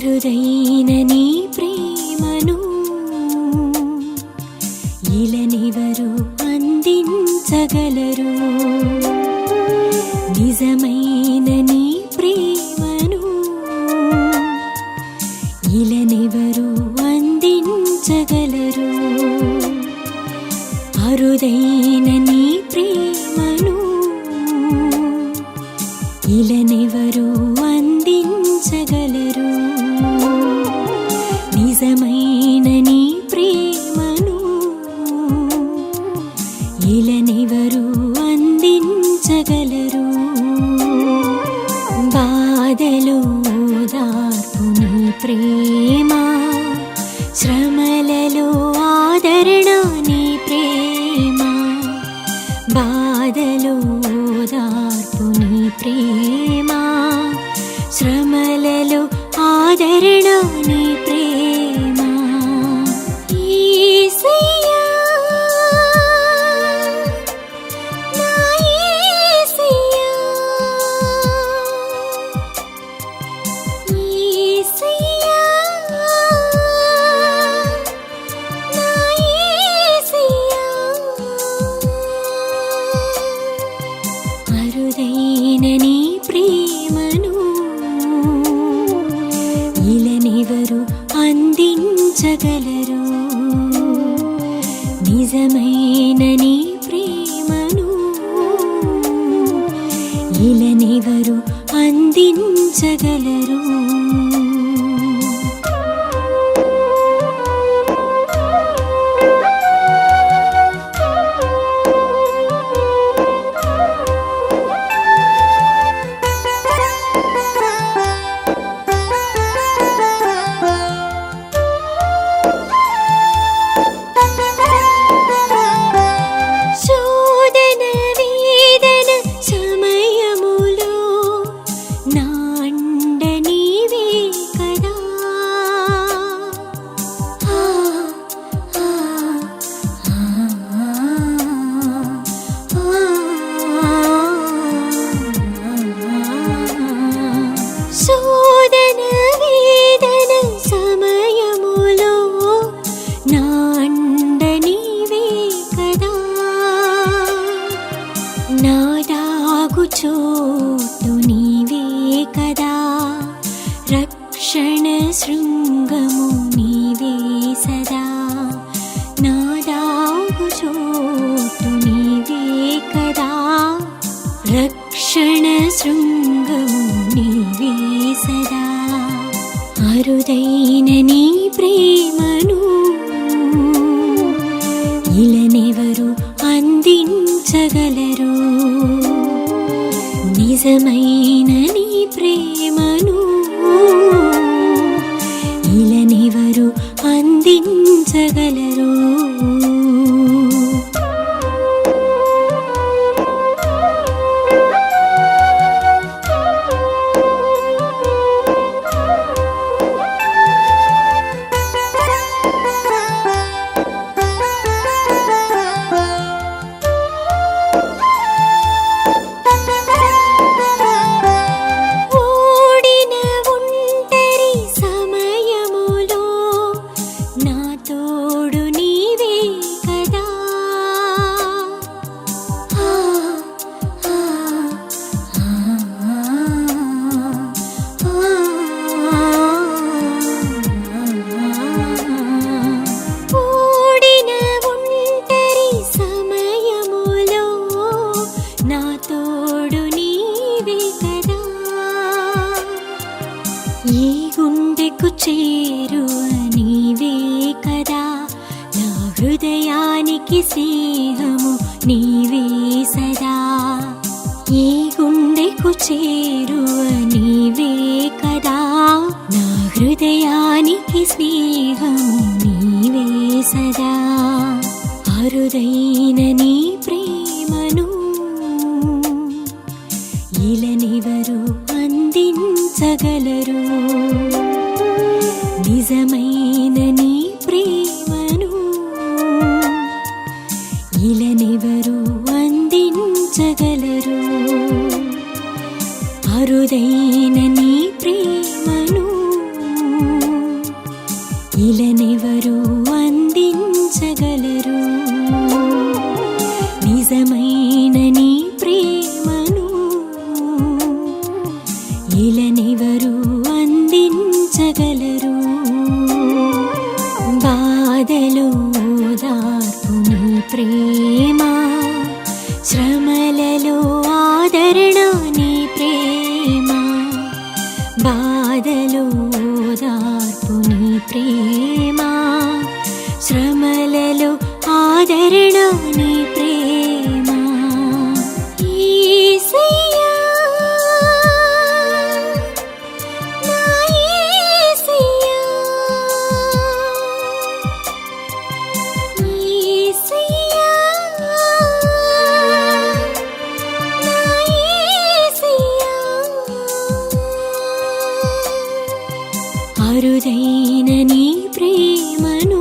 అరుదైన నీ ప్రేమను ఇలనివరు అందించగలరు. నిజమైన నీ ప్రేమను ఇలనివరు అందించగలరు. అరుదైన నీ ప్రేమను ఇలనివరు అందించగలరు. ప్రేమ శ్రమలలో ఆదరణ నీ ప్రేమ బాధలో దార్పు నీ ప్రేమ శ్రమలలో ఆదరణ నీ ప్రేమ. అరుదైన నీ ప్రేమను ఇలనెవరు అందించగలరు. నిజమైన నీ ప్రేమను ఇలనెవరు అందించగలరు. అరుదైన నీ ప్రేమను ఇలనెవరు అందించగలరు? నిజమైన నీ ప్రేమను ఇలనెవరు అందించగలరు? గుండెకు చేరు నీవే కదా. నా హృదయానికి స్నేహము నీవే సదా. ఈ గుండెకు చేరు నీవే కదా. నా హృదయానికి స్నేహము నీవే సదా. అరుదైన నీ ఇలనెవరు అందించగలరు? అరుదైన నీ ప్రేమను ఇలనెవరు అందించగలరు? నిజమైన నీ ప్రేమను ఇలనెవరు అందించగలరు? బాధలో ప్రేమ శ్రమలలో ఆదరణ నీ ప్రేమ బాధలో దార్పు నీ ప్రేమ శ్రమలలో ఆదరణ నీ అరుదైన నీ ప్రేమను